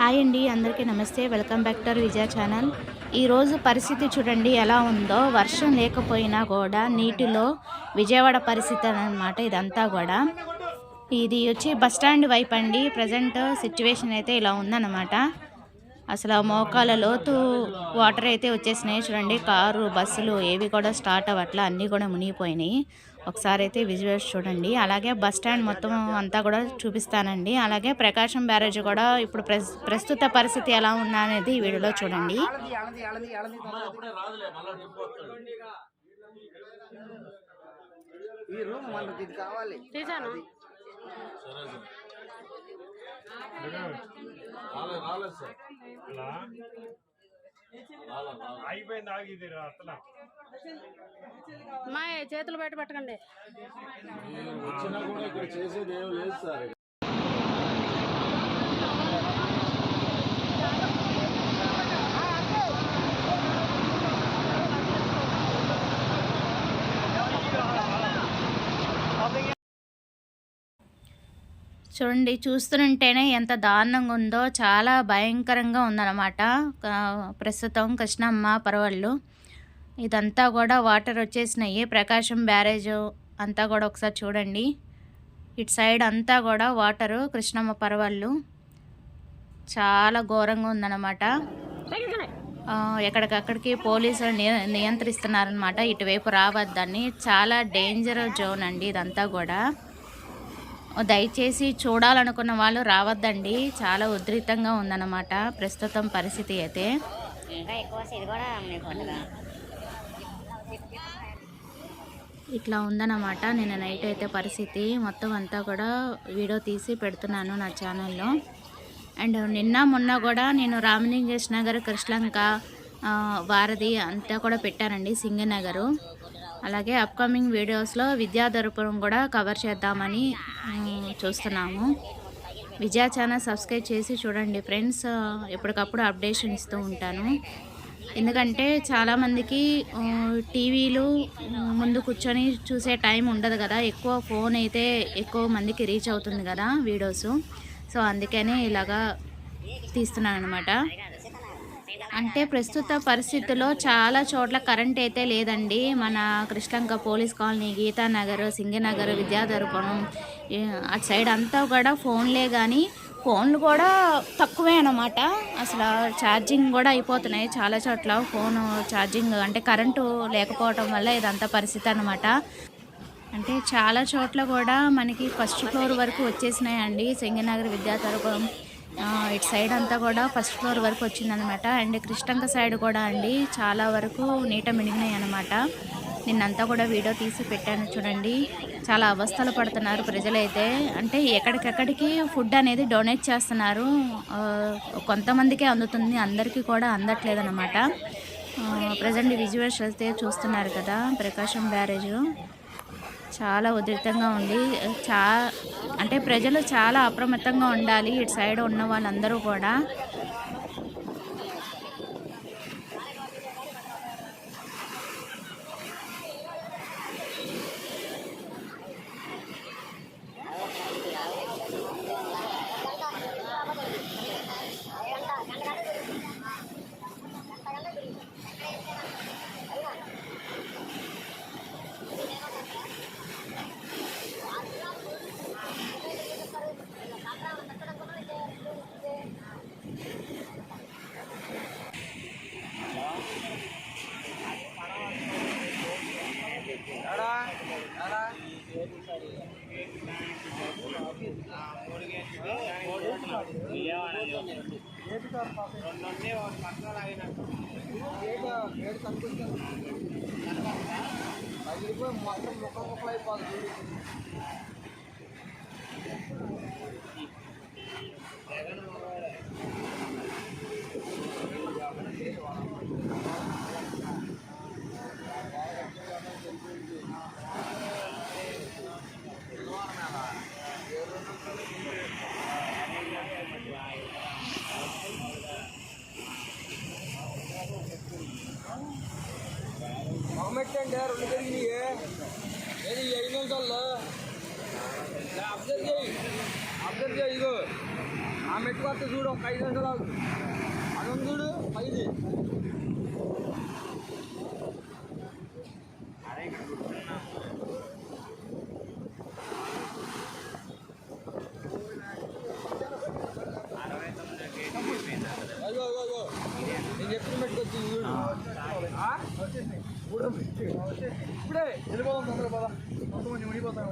Hi అండి అందరికీ నమస్తే. Welcome back to Vijaya channel. ఈరోజు పరిస్థితి చూడండి ఎలా ఉందో. వర్షం లేకపోయినా కూడా నీటిలో విజయవాడ పరిస్థితి అనమాట ఇదంతా కూడా. ఇది వచ్చి బస్ స్టాండ్ వైపు అండి. ప్రజెంట్ సిచ్యువేషన్ అయితే ఇలా ఉందన్నమాట. అసలు ఆ మోకాల లోతు వాటర్ అయితే వచ్చేసినాయి. చూడండి కారు బస్సులు ఏవి కూడా స్టార్ట్ అవ్వట్లా అన్నీ కూడా మునిగిపోయినాయి. ఒకసారి అయితే విజువల్స్ చూడండి. అలాగే బస్ స్టాండ్ మొత్తం అంతా కూడా చూపిస్తానండి. అలాగే ప్రకాశం బ్యారేజ్ కూడా ఇప్పుడు ప్రస్- ప్రస్తుత పరిస్థితి ఎలా ఉన్నా అనేది ఈ వీడియోలో చూడండి. ఈ రూమ్ మనకి ఇది కావాలి. తీసాను. అయిపోయింది ఆగిది అట్లా మా చేతులు బయట పెట్టకండి. వచ్చినా కూడా ఇక్కడ చేసేది ఏం లేదు సార్. చూడండి చూస్తుంటేనే ఎంత దారుణంగా ఉందో చాలా భయంకరంగా ఉందన్నమాట. ప్రస్తుతం కృష్ణమ్మ పరవళ్ళు. ఇదంతా కూడా వాటర్ వచ్చేసినాయి. ప్రకాశం బ్యారేజ్ అంతా కూడా ఒకసారి చూడండి. ఇటు సైడ్ అంతా కూడా వాటరు కృష్ణమ్మ పరవళ్ళు. చాలా ఘోరంగా ఉందన్నమాట. ఎక్కడికక్కడికి పోలీసులు నియంత్రిస్తున్నారనమాట ఇటువైపు రావద్దని. చాలా డేంజర్ జోన్ అండి ఇదంతా కూడా. దయచేసి చూడాలనుకున్న వాళ్ళు రావద్దండి. చాలా ఉధృతంగా ఉందన్నమాట ప్రస్తుతం పరిస్థితి అయితే. ఇట్లా ఉందన్నమాట నిన్న నైట్ అయితే పరిస్థితి. మొత్తం అంతా కూడా వీడియో తీసి పెడుతున్నాను నా ఛానల్లో. అండ్ నిన్న మొన్న కూడా నేను రామలింగేష్ నగర్ కృష్ణంక వారధి అంతా కూడా పెట్టానండి సింగనగరు. అలాగే అప్కమింగ్ వీడియోస్లో విద్యాధరపురం కూడా కవర్ చేద్దామని చూస్తున్నాము. విజయ ఛానల్ సబ్స్క్రైబ్ చేసి చూడండి ఫ్రెండ్స్ ఎప్పటికప్పుడు అప్డేషన్ ఇస్తూ ఉంటాను. ఎందుకంటే చాలామందికి టీవీలు ముందు కూర్చొని చూసే టైం ఉండదు కదా. ఎక్కువ ఫోన్ అయితే ఎక్కువ మందికి రీచ్ అవుతుంది కదా వీడియోస్ సో అందుకనే ఇలాగా తీస్తున్నాను అనమాట అంటే ప్రస్తుత పరిస్థితుల్లో చాలా చోట్ల కరెంట్ అయితే లేదండి. మన కృష్ణంక పోలీస్ కాలనీ గీతానగర్ సింగనగర్ విద్యాధరపురం అటు సైడ్ అంతా కూడా ఫోన్లే కానీ ఫోన్లు కూడా తక్కువే అనమాట అసలు ఛార్జింగ్ కూడా అయిపోతున్నాయి చాలా చోట్ల. ఫోన్ ఛార్జింగ్ అంటే కరెంటు లేకపోవటం వల్ల ఇదంతా పరిస్థితి అనమాట అంటే చాలా చోట్ల కూడా మనకి ఫస్ట్ ఫ్లోర్ వరకు వచ్చేసినాయండి. సింగనగర్ విద్యాధరపురం ఇటు సైడ్ అంతా కూడా ఫస్ట్ ఫ్లోర్ వరకు వచ్చిందనమాట అండ్ కృష్ణంక సైడ్ కూడా అండి చాలా వరకు నీట మినిగినాయి అనమాట నిన్నంతా కూడా వీడియో తీసి పెట్టాను చూడండి. చాలా అవస్థలు పడుతున్నారు ప్రజలైతే. అంటే ఎక్కడికెక్కడికి ఫుడ్ అనేది డొనేట్ చేస్తున్నారు. కొంతమందికే అందుతుంది అందరికీ కూడా అందట్లేదు అనమాట ప్రజెంట్ విజువల్స్ అయితే చూస్తున్నారు కదా ప్రకాశం బ్యారేజ్. చాలా ఉధృతంగా ఉంది. చా అంటే ప్రజలు చాలా అప్రమత్తంగా ఉండాలి ఇటు సైడ్ ఉన్న వాళ్ళందరూ కూడా. మొత్తం ముక్క ముక్కలు అయిపోతుంది పెట్టండి మెట్టు వస్తే చూడు ఒక ఐదు నిమిషాలు అవుతుంది అదొంది చూడు పైది. అయ్యో అయ్యో అయ్యో. నేను చెప్పిన మెట్టుకు వచ్చింది చూడు. ఇప్పుడే. వెళ్ళిపోదాం తొందరగా పద. మొత్తం మంది మునిగిపోతాం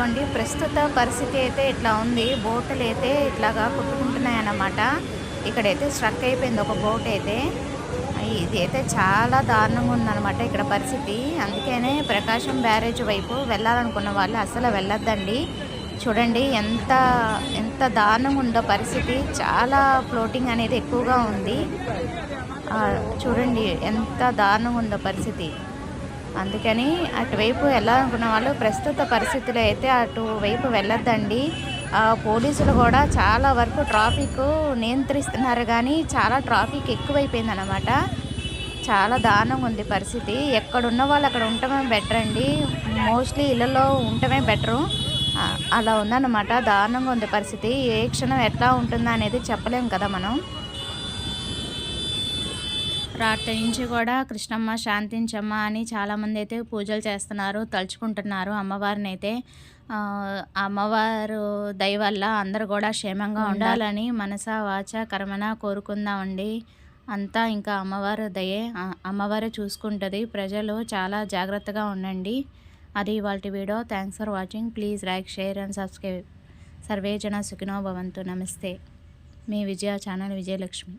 ఇదిగోండి ప్రస్తుత పరిస్థితి అయితే ఇట్లా ఉంది. బోట్లు అయితే ఇట్లాగా కొట్టుకుంటున్నాయి అన్నమాట ఇక్కడైతే స్ట్రక్ అయిపోయింది ఒక బోట్ అయితే. ఇది అయితే చాలా దారుణంగా ఉందన్నమాట ఇక్కడ పరిస్థితి. అందుకనే ప్రకాశం బ్యారేజ్ వైపు వెళ్ళాలనుకున్న వాళ్ళు అసలు వెళ్ళొద్దండి. చూడండి ఎంత ఎంత దారుణంగా ఉందో పరిస్థితి. చాలా ఫ్లోటింగ్ అనేది ఎక్కువగా ఉంది. చూడండి ఎంత దారుణంగా ఉందో పరిస్థితి. అందుకని అటువైపు వెళ్ళాలనుకున్న వాళ్ళు ప్రస్తుత పరిస్థితులు అయితే అటువైపు వెళ్ళొద్దండి. పోలీసులు కూడా చాలా వరకు ట్రాఫిక్ నియంత్రిస్తున్నారు కానీ చాలా ట్రాఫిక్ ఎక్కువైపోయింది అనమాట చాలా దారుణంగా ఉంది పరిస్థితి. ఎక్కడున్న వాళ్ళు అక్కడ ఉండటమే బెటర్ అండి. మోస్ట్లీ ఇళ్ళలో ఉండటమే బెటరు అలా ఉందన్నమాట. దారుణంగా ఉంది పరిస్థితి. ఏ క్షణం ఎట్లా ఉంటుందా అనేది చెప్పలేము కదా మనం. నుంచి కూడా కృష్ణమ్మ శాంతించమ్మ అని చాలామంది అయితే పూజలు చేస్తున్నారు తలుచుకుంటున్నారు. అమ్మవారిని అయితే అమ్మవారు దయ వల్ల అందరూ కూడా క్షేమంగా ఉండాలని మనస వాచ కర్మన కోరుకుందామండి. అంతా ఇంకా అమ్మవారు దయే అమ్మవారే చూసుకుంటుంది. ప్రజలు చాలా జాగ్రత్తగా ఉండండి. అది ఇవాళ video. Thanks for watching please like share and subscribe survey జన సుఖినో భవంతు. నమస్తే. మీ విజయ ఛానల్ విజయలక్ష్మి.